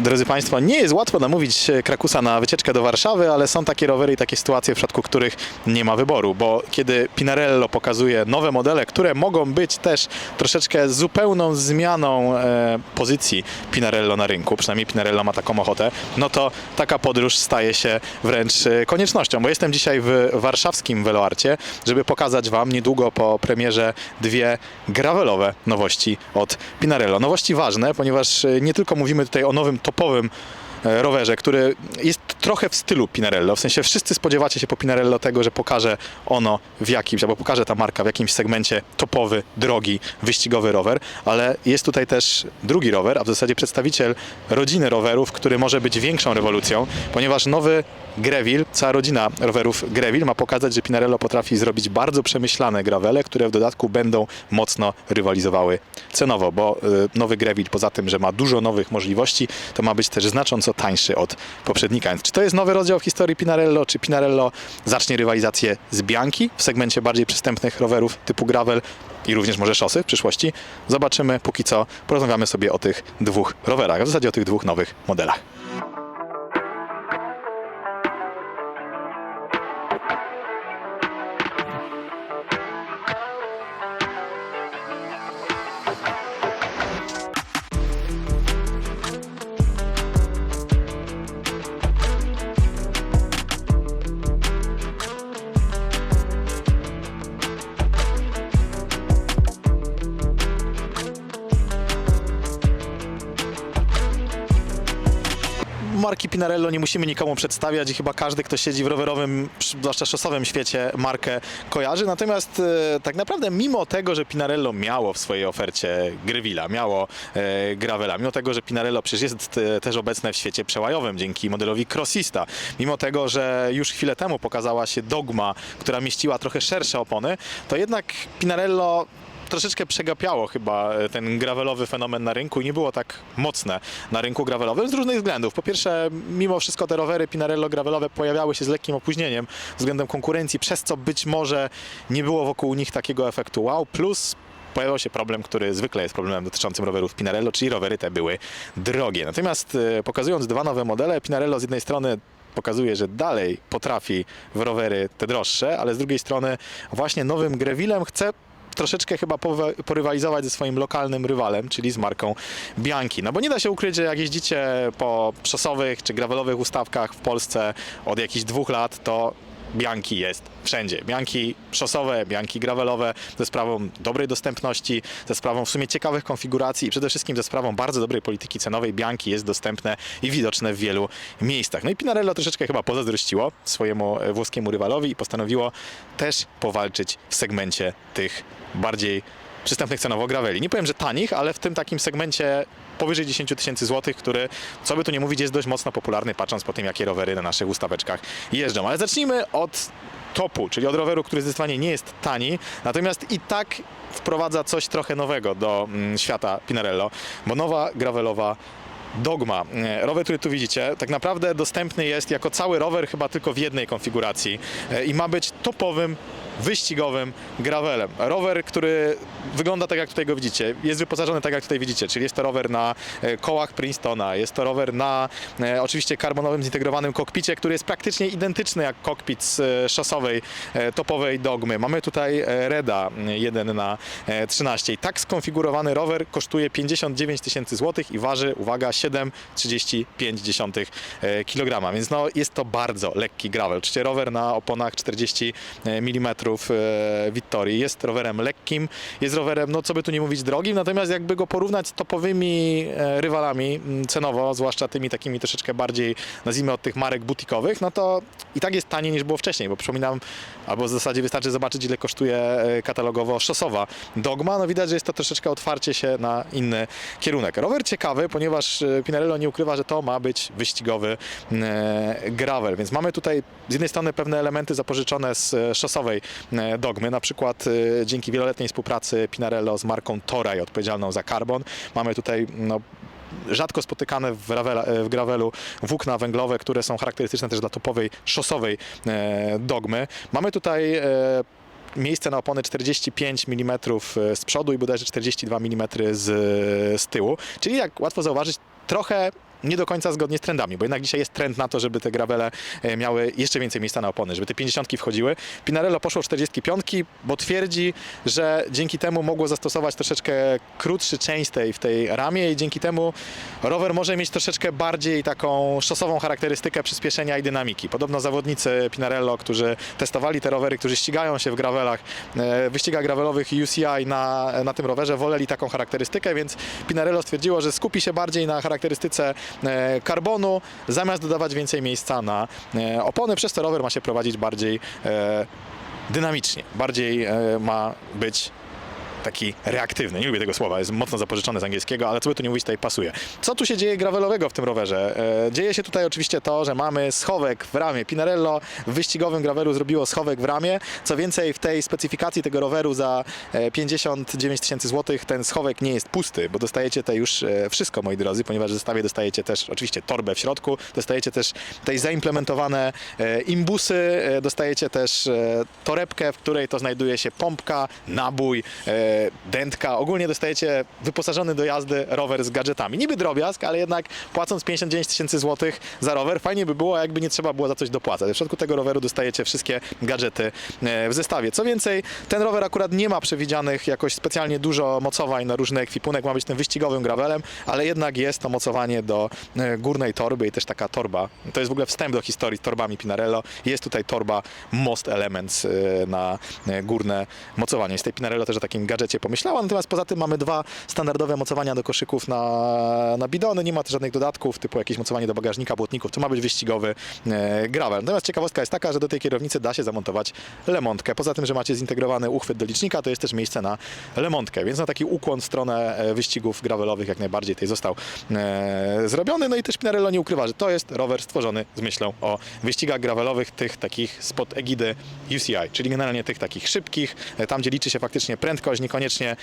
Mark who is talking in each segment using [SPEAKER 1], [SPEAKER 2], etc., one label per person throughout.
[SPEAKER 1] Drodzy Państwo, nie jest łatwo namówić Krakusa na wycieczkę do Warszawy, ale są takie rowery i takie sytuacje, w przypadku których nie ma wyboru, bo kiedy Pinarello pokazuje nowe modele, które mogą być też troszeczkę zupełną zmianą e, pozycji Pinarello na rynku, przynajmniej Pinarello ma taką ochotę, no to taka podróż staje się wręcz e, koniecznością, bo jestem dzisiaj w warszawskim Veloarcie, żeby pokazać Wam niedługo po premierze dwie gravelowe nowości od Pinarello. Nowości ważne, ponieważ e, nie tylko mówimy tutaj o nowym topowym rowerze, który jest trochę w stylu Pinarello. W sensie wszyscy spodziewacie się po Pinarello tego, że pokaże ono w jakimś, albo pokaże ta marka w jakimś segmencie topowy, drogi, wyścigowy rower, ale jest tutaj też drugi rower, a w zasadzie przedstawiciel rodziny rowerów, który może być większą rewolucją, ponieważ nowy Greville, cała rodzina rowerów Greville ma pokazać, że Pinarello potrafi zrobić bardzo przemyślane gravele, które w dodatku będą mocno rywalizowały cenowo, bo y, nowy Greville poza tym, że ma dużo nowych możliwości, to ma być też znacząco tańszy od poprzednika. Więc czy to jest nowy rozdział w historii Pinarello, czy Pinarello zacznie rywalizację z Bianchi w segmencie bardziej przystępnych rowerów typu gravel i również może szosy w przyszłości? Zobaczymy. Póki co porozmawiamy sobie o tych dwóch rowerach, w zasadzie o tych dwóch nowych modelach. Marki Pinarello nie musimy nikomu przedstawiać i chyba każdy, kto siedzi w rowerowym, zwłaszcza szosowym świecie, markę kojarzy. Natomiast e, tak naprawdę mimo tego, że Pinarello miało w swojej ofercie Grevilla, miało e, Gravela, mimo tego, że Pinarello przecież jest e, też obecne w świecie przełajowym dzięki modelowi Crossista, mimo tego, że już chwilę temu pokazała się Dogma, która mieściła trochę szersze opony, to jednak Pinarello troszeczkę przegapiało chyba e, ten gravelowy fenomen na rynku i nie było tak mocne na rynku gravelowym z różnych względów. Po pierwsze, mimo wszystko te rowery Pinarello gravelowe pojawiały się z lekkim opóźnieniem względem konkurencji, przez co być może nie było wokół nich takiego efektu wow, plus pojawił się problem, który zwykle jest problemem dotyczącym rowerów Pinarello, czyli rowery te były drogie. Natomiast e, pokazując dwa nowe modele, Pinarello z jednej strony pokazuje, że dalej potrafi w rowery te droższe, ale z drugiej strony właśnie nowym Grevillem chce troszeczkę chyba porywalizować ze swoim lokalnym rywalem, czyli z marką Bianchi. No bo nie da się ukryć, że jak jeździcie po szosowych czy gravelowych ustawkach w Polsce od jakichś dwóch lat, to Bianchi jest wszędzie. Bianchi szosowe, Bianchi gravelowe ze sprawą dobrej dostępności, ze sprawą w sumie ciekawych konfiguracji i przede wszystkim ze sprawą bardzo dobrej polityki cenowej. Bianchi jest dostępne i widoczne w wielu miejscach. No i Pinarello troszeczkę chyba pozazdrościło swojemu e, włoskiemu rywalowi i postanowiło też powalczyć w segmencie tych bardziej przystępnych cenowo graveli. Nie powiem, że tanich, ale w tym takim segmencie powyżej 10 tysięcy złotych, który, co by tu nie mówić, jest dość mocno popularny, patrząc po tym, jakie rowery na naszych ustaweczkach jeżdżą. Ale zacznijmy od topu, czyli od roweru, który zdecydowanie nie jest tani, natomiast i tak wprowadza coś trochę nowego do mm, świata Pinarello, bo nowa gravelowa Dogma. E, Rower, który tu widzicie, tak naprawdę dostępny jest jako cały rower chyba tylko w jednej konfiguracji E, i ma być topowym wyścigowym gravelem. Rower, który wygląda tak jak tutaj go widzicie, jest wyposażony tak jak tutaj widzicie, czyli jest to rower na e, kołach Princetona, jest to rower na e, oczywiście karbonowym zintegrowanym kokpicie, który jest praktycznie identyczny jak kokpit z e, szosowej topowej Dogmy. Mamy tutaj Reda 1 na e, 13 i tak skonfigurowany rower kosztuje 59 tysięcy złotych i waży, uwaga, 7,35 kg, więc no jest to bardzo lekki gravel. Oczywiście rower na oponach 40 mm Vittorii jest rowerem lekkim, jest rowerem, no co by tu nie mówić, drogim, natomiast jakby go porównać z topowymi e, rywalami mm, cenowo, zwłaszcza tymi takimi troszeczkę bardziej, nazwijmy od tych marek butikowych, no to i tak jest taniej niż było wcześniej, bo przypominam, albo w zasadzie wystarczy zobaczyć, ile kosztuje e, katalogowo szosowa Dogma, no widać, że jest to troszeczkę otwarcie się na inny kierunek. Rower ciekawy, ponieważ e, Pinarello nie ukrywa, że to ma być wyścigowy e, gravel, więc mamy tutaj z jednej strony pewne elementy zapożyczone z e, szosowej e, Dogmy, na przykład e, dzięki wieloletniej współpracy Pinarello z marką Toray odpowiedzialną za karbon. Mamy tutaj no, rzadko spotykane w, gravela, w gravelu włókna węglowe, które są charakterystyczne też dla topowej szosowej e, dogmy. Mamy tutaj e, miejsce na opony 45 mm z przodu i bodajże 42 mm z, z tyłu, czyli jak łatwo zauważyć, trochę nie do końca zgodnie z trendami, bo jednak dzisiaj jest trend na to, żeby te gravele e, miały jeszcze więcej miejsca na opony, żeby te 50 wchodziły. Pinarello poszło w 45, bo twierdzi, że dzięki temu mogło zastosować troszeczkę krótszy chainstay w tej ramie i dzięki temu rower może mieć troszeczkę bardziej taką szosową charakterystykę przyspieszenia i dynamiki. Podobno zawodnicy Pinarello, którzy testowali te rowery, którzy ścigają się w gravelach, e, wyścigach gravelowych UCI na, na tym rowerze, woleli taką charakterystykę, więc Pinarello stwierdziło, że skupi się bardziej na charakterystyce karbonu, zamiast dodawać więcej miejsca na e, opony, przez to rower ma się prowadzić bardziej e, dynamicznie, bardziej e, ma być taki reaktywny. Nie lubię tego słowa, jest mocno zapożyczone z angielskiego, ale co by tu nie mówić, tutaj pasuje. Co tu się dzieje gravelowego w tym rowerze? E, Dzieje się tutaj oczywiście to, że mamy schowek w ramie. Pinarello w wyścigowym gravelu zrobiło schowek w ramie. Co więcej, w tej specyfikacji tego roweru za e, 59 tysięcy złotych ten schowek nie jest pusty, bo dostajecie tutaj już e, wszystko, moi drodzy, ponieważ w zestawie dostajecie też oczywiście torbę w środku, dostajecie też tutaj zaimplementowane e, imbusy, e, dostajecie też e, torebkę, w której to znajduje się pompka, nabój, e, dętka. Ogólnie dostajecie wyposażony do jazdy rower z gadżetami. Niby drobiazg, ale jednak płacąc 59 tysięcy złotych za rower, fajnie by było, jakby nie trzeba było za coś dopłacać. W przypadku tego roweru dostajecie wszystkie gadżety e, w zestawie. Co więcej, ten rower akurat nie ma przewidzianych jakoś specjalnie dużo mocowań na różny ekwipunek, ma być tym wyścigowym gravelem, ale jednak jest to mocowanie do e, górnej torby i też taka torba. To jest w ogóle wstęp do historii z torbami Pinarello. Jest tutaj torba Most Elements e, na górne mocowanie. Z tej Pinarello też takim gadżecie pomyślała, natomiast poza tym mamy dwa standardowe mocowania do koszyków na, na bidony, nie ma też żadnych dodatków, typu jakieś mocowanie do bagażnika, błotników, to ma być wyścigowy e, gravel. Natomiast ciekawostka jest taka, że do tej kierownicy da się zamontować lemontkę. Poza tym, że macie zintegrowany uchwyt do licznika, to jest też miejsce na lemontkę, więc na taki ukłon w stronę e, wyścigów gravelowych jak najbardziej tutaj został e, zrobiony. No i też Pinarello nie ukrywa, że to jest rower stworzony z myślą o wyścigach gravelowych, tych takich spod egidy UCI, czyli generalnie tych takich szybkich, e, tam gdzie liczy się faktycznie prędkość, niekoniecznie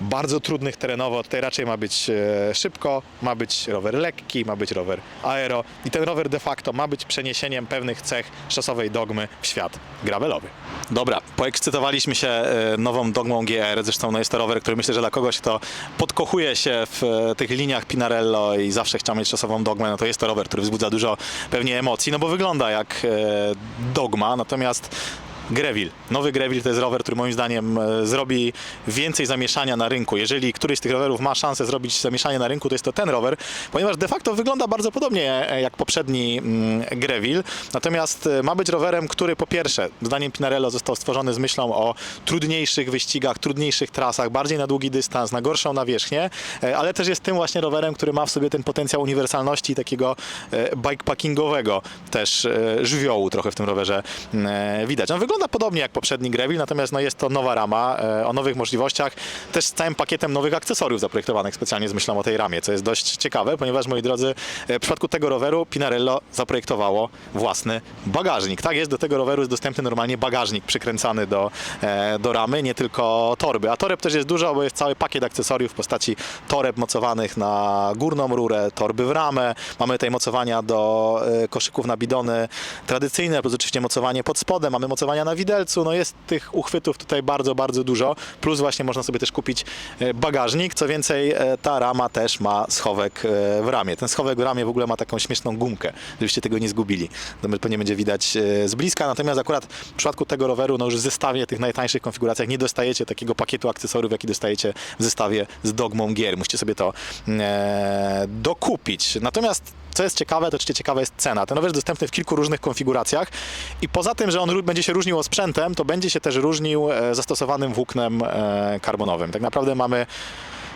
[SPEAKER 1] bardzo trudnych terenowo. Tutaj raczej ma być e, szybko, ma być rower lekki, ma być rower aero i ten rower de facto ma być przeniesieniem pewnych cech szosowej dogmy w świat gravelowy. Dobra, poekscytowaliśmy się e, nową dogmą GR, zresztą no jest to rower, który myślę, że dla kogoś, kto podkochuje się w e, tych liniach Pinarello i zawsze chciał mieć szosową dogmę, no to jest to rower, który wzbudza dużo pewnie emocji, no bo wygląda jak dogma, natomiast Greville. Nowy Greville to jest rower, który moim zdaniem e, zrobi więcej zamieszania na rynku. Jeżeli któryś z tych rowerów ma szansę zrobić zamieszanie na rynku, to jest to ten rower, ponieważ de facto wygląda bardzo podobnie e, jak poprzedni mm, Greville. Natomiast e, ma być rowerem, który po pierwsze, zdaniem Pinarello został stworzony z myślą o trudniejszych wyścigach, trudniejszych trasach, bardziej na długi dystans, na gorszą nawierzchnię, e, ale też jest tym właśnie rowerem, który ma w sobie ten potencjał uniwersalności takiego e, bikepackingowego też e, żywiołu trochę w tym rowerze e, widać. On wygląda podobnie jak poprzedni Greville, natomiast no, jest to nowa rama e, o nowych możliwościach, też z całym pakietem nowych akcesoriów zaprojektowanych specjalnie z myślą o tej ramie, co jest dość ciekawe, ponieważ moi drodzy, e, w przypadku tego roweru Pinarello zaprojektowało własny bagażnik. Tak jest, do tego roweru jest dostępny normalnie bagażnik przykręcany do, e, do ramy, nie tylko torby. A toreb też jest dużo, bo jest cały pakiet akcesoriów w postaci toreb mocowanych na górną rurę, torby w ramę. Mamy tutaj mocowania do e, koszyków na bidony tradycyjne, plus oczywiście mocowanie pod spodem, mamy mocowania na widelcu. No jest tych uchwytów tutaj bardzo, bardzo dużo. Plus właśnie można sobie też kupić e, bagażnik. Co więcej, e, ta rama też ma schowek e, w ramie. Ten schowek w ramie w ogóle ma taką śmieszną gumkę, żebyście tego nie zgubili. To nie będzie widać z bliska. Natomiast akurat w przypadku tego roweru, no już w zestawie tych najtańszych konfiguracjach nie dostajecie takiego pakietu akcesoriów, jaki dostajecie w zestawie z dogmą gier. Musicie sobie to e, dokupić. Natomiast co jest ciekawe, to oczywiście ciekawa jest cena. Ten rower jest dostępny w kilku różnych konfiguracjach i poza tym, że on będzie się różnił sprzętem, to będzie się też różnił e, zastosowanym włóknem e, karbonowym. Tak naprawdę mamy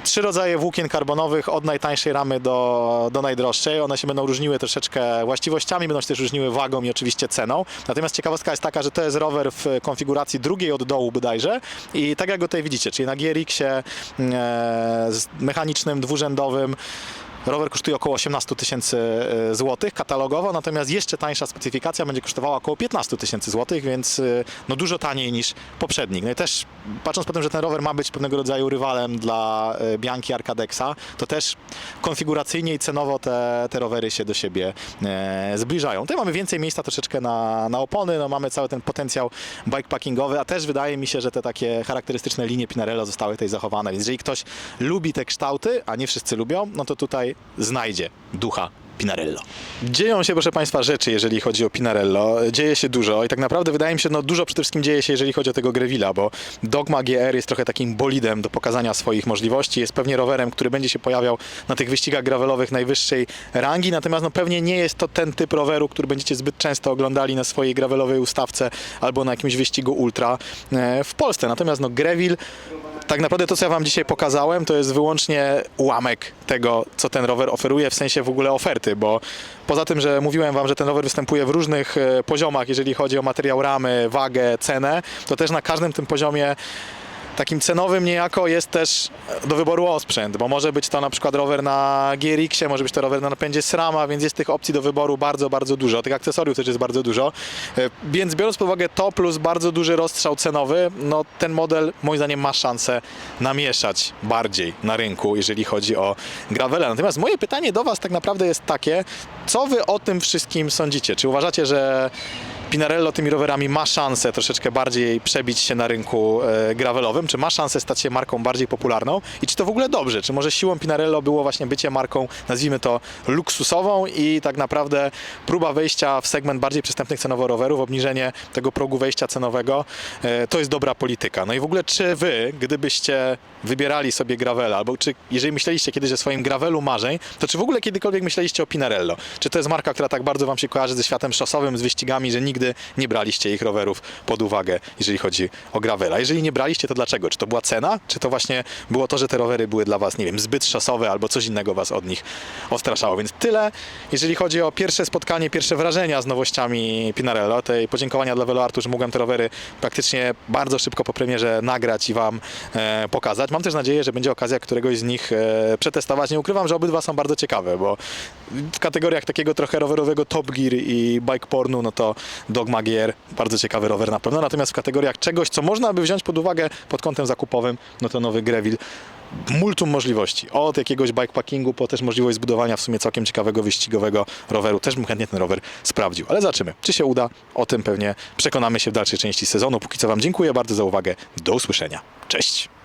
[SPEAKER 1] trzy rodzaje włókien karbonowych, od najtańszej ramy do, do najdroższej. One się będą różniły troszeczkę właściwościami, będą się też różniły wagą i oczywiście ceną. Natomiast ciekawostka jest taka, że to jest rower w konfiguracji drugiej od dołu bodajże i tak jak go tutaj widzicie, czyli na GRX-ie e, z mechanicznym, dwurzędowym, Rower kosztuje około 18 tysięcy e, złotych katalogowo, natomiast jeszcze tańsza specyfikacja będzie kosztowała około 15 tysięcy złotych, więc e, no dużo taniej niż poprzednik. No i też patrząc po tym, że ten rower ma być pewnego rodzaju rywalem dla e, Bianchi Arcadexa, to też konfiguracyjnie i cenowo te, te rowery się do siebie zbliżają. Tutaj mamy więcej miejsca troszeczkę na, na opony, no mamy cały ten potencjał bikepackingowy, a też wydaje mi się, że te takie charakterystyczne linie Pinarello zostały tutaj zachowane, więc jeżeli ktoś lubi te kształty, a nie wszyscy lubią, no to tutaj znajdzie ducha Pinarello. Dzieją się, proszę Państwa, rzeczy, jeżeli chodzi o Pinarello. Dzieje się dużo i tak naprawdę wydaje mi się, no dużo przede wszystkim dzieje się, jeżeli chodzi o tego Grevilla, bo Dogma GR jest trochę takim bolidem do pokazania swoich możliwości. Jest pewnie rowerem, który będzie się pojawiał na tych wyścigach gravelowych najwyższej rangi, natomiast no pewnie nie jest to ten typ roweru, który będziecie zbyt często oglądali na swojej gravelowej ustawce albo na jakimś wyścigu ultra e, w Polsce. Natomiast no Greville tak naprawdę to, co ja Wam dzisiaj pokazałem, to jest wyłącznie ułamek tego, co ten rower oferuje, w sensie w ogóle oferty, bo poza tym, że mówiłem Wam, że ten rower występuje w różnych e, poziomach, jeżeli chodzi o materiał ramy, wagę, cenę, to też na każdym tym poziomie takim cenowym niejako jest też do wyboru osprzęt, bo może być to na przykład rower na GRX-ie, może być to rower na napędzie SRAMa, więc jest tych opcji do wyboru bardzo, bardzo dużo. Tych akcesoriów też jest bardzo dużo. E, Więc biorąc pod uwagę to plus bardzo duży rozstrzał cenowy, no ten model moim zdaniem ma szansę namieszać bardziej na rynku, jeżeli chodzi o gravele. Natomiast moje pytanie do Was tak naprawdę jest takie, co Wy o tym wszystkim sądzicie? Czy uważacie, że Pinarello tymi rowerami ma szansę troszeczkę bardziej przebić się na rynku e, gravelowym? Czy ma szansę stać się marką bardziej popularną? I czy to w ogóle dobrze? Czy może siłą Pinarello było właśnie bycie marką, nazwijmy to luksusową i tak naprawdę próba wejścia w segment bardziej przystępnych cenowo rowerów, obniżenie tego progu wejścia cenowego, e, to jest dobra polityka. No i w ogóle czy wy, gdybyście wybierali sobie gravela, albo czy jeżeli myśleliście kiedyś o swoim gravelu marzeń, to czy w ogóle kiedykolwiek myśleliście o Pinarello? Czy to jest marka, która tak bardzo wam się kojarzy ze światem szosowym, z wyścigami, że nigdy nie braliście ich rowerów pod uwagę, jeżeli chodzi o gravela? Jeżeli nie braliście, to dlaczego? Czy to była cena? Czy to właśnie było to, że te rowery były dla was, nie wiem, zbyt szosowe, albo coś innego was od nich odstraszało? Więc tyle, jeżeli chodzi o pierwsze spotkanie, pierwsze wrażenia z nowościami Pinarello. Tej podziękowania dla Veloartu, że mogłem te rowery praktycznie bardzo szybko po premierze nagrać i wam e, pokazać. Mam też nadzieję, że będzie okazja któregoś z nich e, przetestować. Nie ukrywam, że obydwa są bardzo ciekawe, bo w kategoriach takiego trochę rowerowego Top Gear i bike pornu, no to Dogma GR, bardzo ciekawy rower na pewno. Natomiast w kategoriach czegoś, co można by wziąć pod uwagę pod kątem zakupowym, no to nowy Greville multum możliwości. Od jakiegoś bikepackingu po też możliwość zbudowania w sumie całkiem ciekawego wyścigowego roweru. Też bym chętnie ten rower sprawdził. Ale zobaczymy, czy się uda. O tym pewnie przekonamy się w dalszej części sezonu. Póki co Wam dziękuję bardzo za uwagę. Do usłyszenia. Cześć!